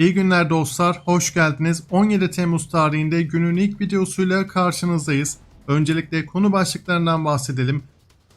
İyi günler dostlar, hoş geldiniz. 17 Temmuz tarihinde günün ilk videosuyla karşınızdayız. Öncelikle konu başlıklarından bahsedelim.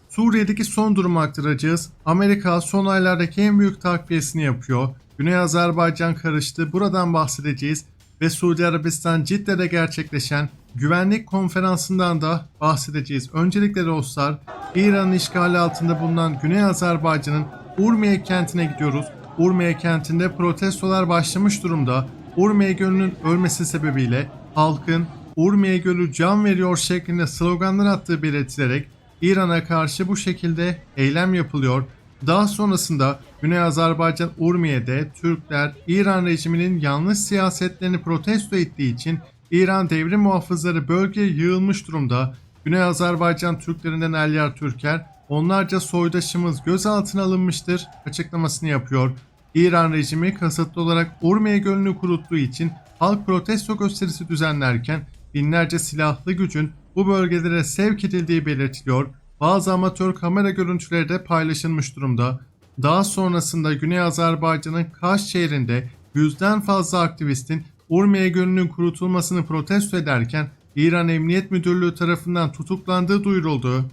Suriye'deki son durumu aktaracağız. Amerika son aylardaki en büyük takviyesini yapıyor. Güney Azerbaycan karıştı. Buradan bahsedeceğiz. Ve Suudi Arabistan Cidde'de gerçekleşen güvenlik konferansından da bahsedeceğiz. Öncelikle dostlar, İran'ın işgali altında bulunan Güney Azerbaycan'ın Urmiye kentine gidiyoruz. Urmiye kentinde protestolar başlamış durumda. Urmiye Gölü'nün ölmesi sebebiyle halkın Urmiye Gölü can veriyor şeklinde sloganlar attığı belirtilerek İran'a karşı bu şekilde eylem yapılıyor. Daha sonrasında Güney Azerbaycan Urmiye'de Türkler İran rejiminin yanlış siyasetlerini protesto ettiği için İran devrim muhafızları bölgeye yığılmış durumda. Güney Azerbaycan Türklerinden Elyar Türker onlarca soydaşımız gözaltına alınmıştır açıklamasını yapıyor. İran rejimi kasıtlı olarak Urmiye Gölü'nü kuruttuğu için halk protesto gösterisi düzenlerken binlerce silahlı gücün bu bölgelere sevk edildiği belirtiliyor. Bazı amatör kamera görüntüleri de paylaşılmış durumda. Daha sonrasında Güney Azerbaycan'ın Kaş şehrinde yüzden fazla aktivistin Urmiye Gölü'nün kurutulmasını protesto ederken İran Emniyet Müdürlüğü tarafından tutuklandığı duyuruldu.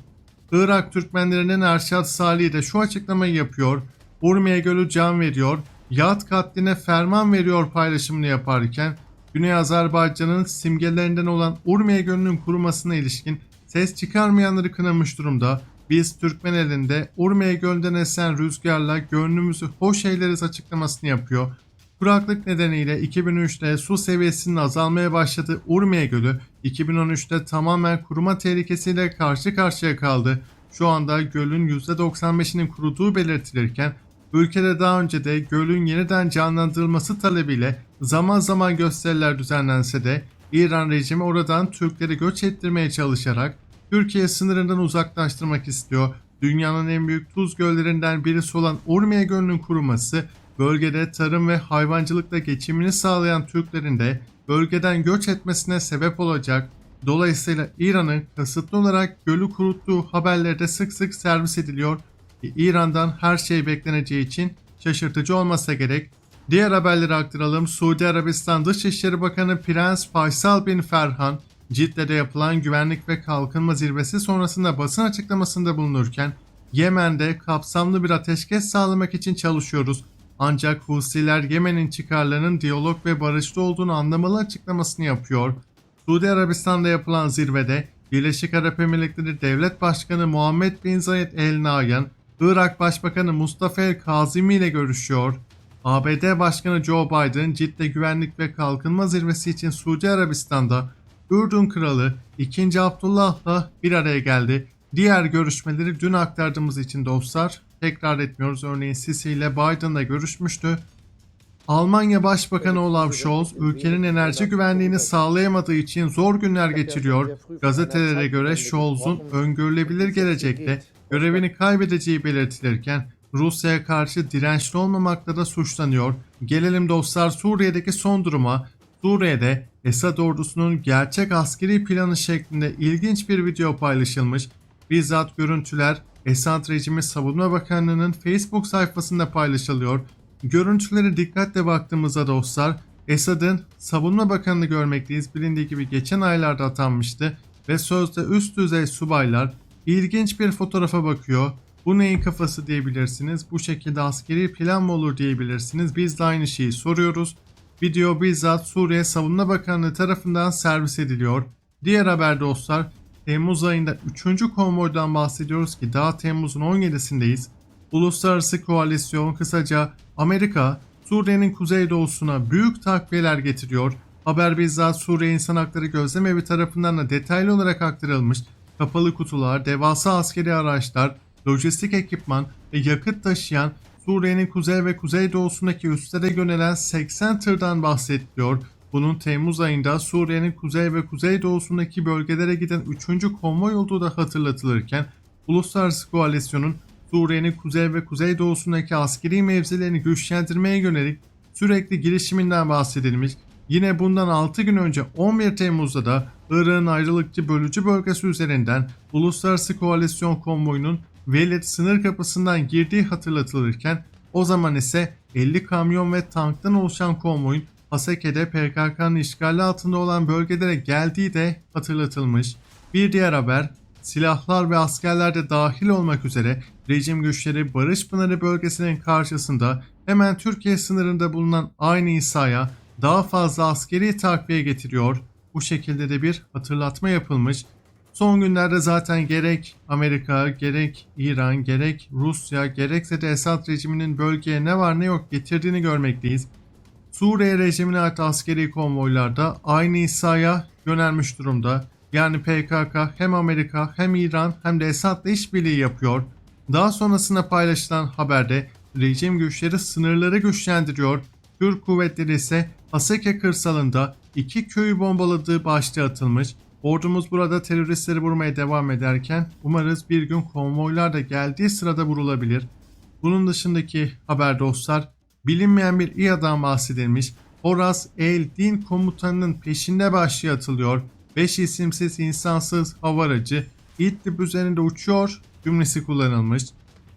Irak Türkmenlerinin Erşad Salih de şu açıklamayı yapıyor. Urmiye Gölü can veriyor, yat katline ferman veriyor paylaşımını yaparken Güney Azerbaycan'ın simgelerinden olan Urmiye Gölü'nün kurumasına ilişkin ses çıkarmayanları kınamış durumda. Biz Türkmen elinde Urmiye Gölü'nden esen rüzgarla gönlümüzü hoş eyleriz açıklamasını yapıyor. Kuraklık nedeniyle 2003'te su seviyesinin azalmaya başladığı Urmiye Gölü 2013'te tamamen kuruma tehlikesiyle karşı karşıya kaldı. Şu anda gölün %95'inin kuruduğu belirtilirken ülkede daha önce de gölün yeniden canlandırılması talebiyle zaman zaman gösteriler düzenlense de İran rejimi oradan Türkleri göç ettirmeye çalışarak Türkiye sınırından uzaklaştırmak istiyor. Dünyanın en büyük tuz göllerinden birisi olan Urmiye Gölü'nün kuruması bölgede tarım ve hayvancılıkla geçimini sağlayan Türklerin de bölgeden göç etmesine sebep olacak. Dolayısıyla İran'ın kasıtlı olarak gölü kuruttuğu haberlerde sık sık servis ediliyor. İran'dan her şey bekleneceği için şaşırtıcı olmasa gerek. Diğer haberleri aktaralım. Suudi Arabistan Dışişleri Bakanı Prens Faysal bin Ferhan, Cidde'de yapılan güvenlik ve kalkınma zirvesi sonrasında basın açıklamasında bulunurken, Yemen'de kapsamlı bir ateşkes sağlamak için çalışıyoruz. Ancak Husiler Yemen'in çıkarlarının diyalog ve barışta olduğunu anlamalı açıklamasını yapıyor. Suudi Arabistan'da yapılan zirvede Birleşik Arap Emirlikleri Devlet Başkanı Muhammed Bin Zayed El Nahyan, Irak Başbakanı Mustafa El Kazimi ile görüşüyor. ABD Başkanı Joe Biden Cidde Güvenlik ve Kalkınma Zirvesi için Suudi Arabistan'da Ürdün Kralı 2. Abdullah'la bir araya geldi. Diğer görüşmeleri dün aktardığımız için dostlar tekrar etmiyoruz. Örneğin Sisi ile Biden'la görüşmüştü. Almanya Başbakanı Olaf Scholz ülkenin enerji güvenliğini sağlayamadığı için zor günler geçiriyor. Gazetelere göre Scholz'un öngörülebilir gelecekte görevini kaybedeceği belirtilirken Rusya'ya karşı dirençli olmamakla da suçlanıyor. Gelelim dostlar Suriye'deki son duruma. Suriye'de Esad ordusunun gerçek askeri planı şeklinde ilginç bir video paylaşılmış. Bizzat görüntüler Esad Rejimi Savunma Bakanlığı'nın Facebook sayfasında paylaşılıyor. Görüntülere dikkatle baktığımızda dostlar Esad'ın Savunma Bakanı'nı görmekteyiz. Bilindiği gibi geçen aylarda atanmıştı ve sözde üst düzey subaylar ilginç bir fotoğrafa bakıyor. Bu neyin kafası diyebilirsiniz. Bu şekilde askeri plan mı olur diyebilirsiniz. Biz de aynı şeyi soruyoruz. Video bizzat Suriye Savunma Bakanlığı tarafından servis ediliyor. Diğer haber dostlar Temmuz ayında 3. konvoydan bahsediyoruz ki daha Temmuz'un 17'sindeyiz. Uluslararası koalisyon kısaca Amerika Suriye'nin kuzeydoğusuna büyük takviyeler getiriyor. Haber bizzat Suriye İnsan Hakları Gözlem Evi tarafından da detaylı olarak aktarılmış. Kapalı kutular, devasa askeri araçlar, lojistik ekipman ve yakıt taşıyan Suriye'nin kuzey ve kuzeydoğusundaki üslere yönelen 80 tırdan bahsediliyor. Bunun Temmuz ayında Suriye'nin kuzey ve kuzeydoğusundaki bölgelere giden 3. konvoy olduğu da hatırlatılırken Uluslararası Koalisyon'un Suriye'nin kuzey ve kuzeydoğusundaki askeri mevzilerini güçlendirmeye yönelik sürekli girişiminden bahsedilmiş. Yine bundan 6 gün önce 11 Temmuz'da da Irak'ın ayrılıkçı bölücü bölgesi üzerinden Uluslararası Koalisyon konvoyunun Velid sınır kapısından girdiği hatırlatılırken o zaman ise 50 kamyon ve tanktan oluşan konvoyun Haseke'de PKK'nın işgali altında olan bölgelere geldiği de hatırlatılmış. Bir diğer haber, silahlar ve askerler de dahil olmak üzere rejim güçleri Barış Pınarı bölgesinin karşısında hemen Türkiye sınırında bulunan aynı İsa'ya daha fazla askeri takviye getiriyor. Bu şekilde de bir hatırlatma yapılmış. Son günlerde zaten gerek Amerika, gerek İran, gerek Rusya, gerekse de Esad rejiminin bölgeye ne var ne yok getirdiğini görmekteyiz. Suriye rejimine ait askeri konvoylarda aynı İsa'ya yönelmiş durumda. Yani PKK hem Amerika hem İran hem de Esad'la işbirliği yapıyor. Daha sonrasında paylaşılan haberde rejim güçleri sınırları güçlendiriyor. Türk kuvvetleri ise Haseke kırsalında iki köyü bombaladığı başlığı atılmış. Ordumuz burada teröristleri vurmaya devam ederken umarız bir gün konvoylar da geldiği sırada vurulabilir. Bunun dışındaki haber dostlar bilinmeyen bir İHA'dan bahsedilmiş. Horas El Din komutanının peşinde başlığı atılıyor. 5 isimsiz insansız hava aracı İdlib üzerinde uçuyor cümlesi kullanılmış.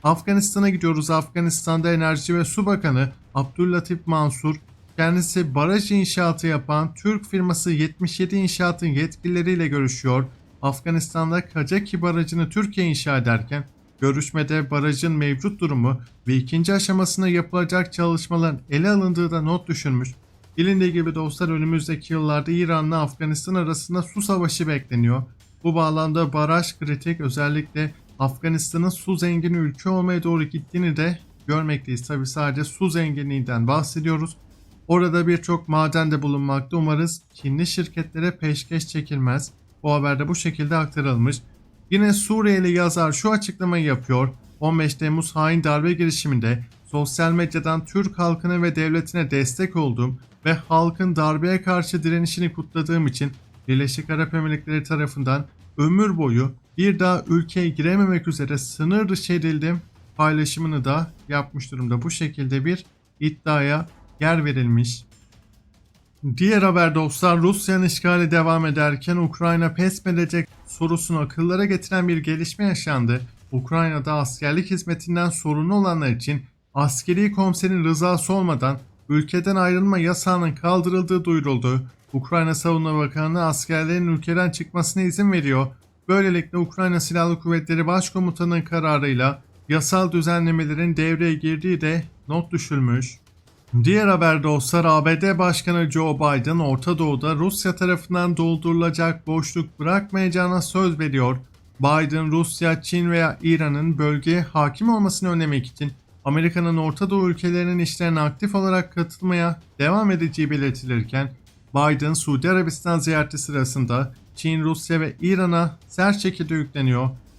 Afganistan'a gidiyoruz. Afganistan'da Enerji ve Su Bakanı Abdüllatif Mansur kendisi baraj inşaatı yapan Türk firması 77 İnşaat'ın yetkilileriyle görüşüyor. Afganistan'da Kacaki Barajı'nı Türkiye inşa ederken görüşmede barajın mevcut durumu ve ikinci aşamasında yapılacak çalışmaların ele alındığı da not düşülmüş. Bilindiği gibi dostlar önümüzdeki yıllarda İran'la Afganistan arasında su savaşı bekleniyor. Bu bağlamda baraj kritik özellikle Afganistan'ın su zengini ülke olmaya doğru gittiğini de görmekteyiz. Tabi sadece su zenginliğinden bahsediyoruz. Orada birçok maden de bulunmakta. Umarız Çinli şirketlere peşkeş çekilmez. Bu haberde bu şekilde aktarılmış. Yine Suriyeli yazar şu açıklamayı yapıyor. 15 Temmuz hain darbe girişiminde sosyal medyadan Türk halkına ve devletine destek olduğum ve halkın darbeye karşı direnişini kutladığım için Birleşik Arap Emirlikleri tarafından ömür boyu bir daha ülkeye girememek üzere sınır dışı edildim paylaşımını da yapmış durumda. Bu şekilde bir iddiaya yer verilmiş. Diğer haber dostlar Rusya'nın işgali devam ederken Ukrayna pes edecek sorusunu akıllara getiren bir gelişme yaşandı. Ukrayna'da askerlik hizmetinden sorumlu olanlar için askeri komiserin rızası olmadan ülkeden ayrılma yasağının kaldırıldığı duyuruldu. Ukrayna Savunma Bakanlığı askerlerin ülkeden çıkmasına izin veriyor. Böylelikle Ukrayna Silahlı Kuvvetleri Başkomutanı'nın kararıyla yasal düzenlemelerin devreye girdiği de not düşülmüş. Diğer haber dostlar ABD Başkanı Joe Biden Orta Doğu'da Rusya tarafından doldurulacak boşluk bırakmayacağına söz veriyor. Biden Rusya, Çin veya İran'ın bölgeye hakim olmasını önlemek için Amerika'nın Orta Doğu ülkelerinin işlerine aktif olarak katılmaya devam edeceği belirtilirken Biden Suudi Arabistan ziyareti sırasında Çin, Rusya ve İran'a sert şekilde yükleniyor.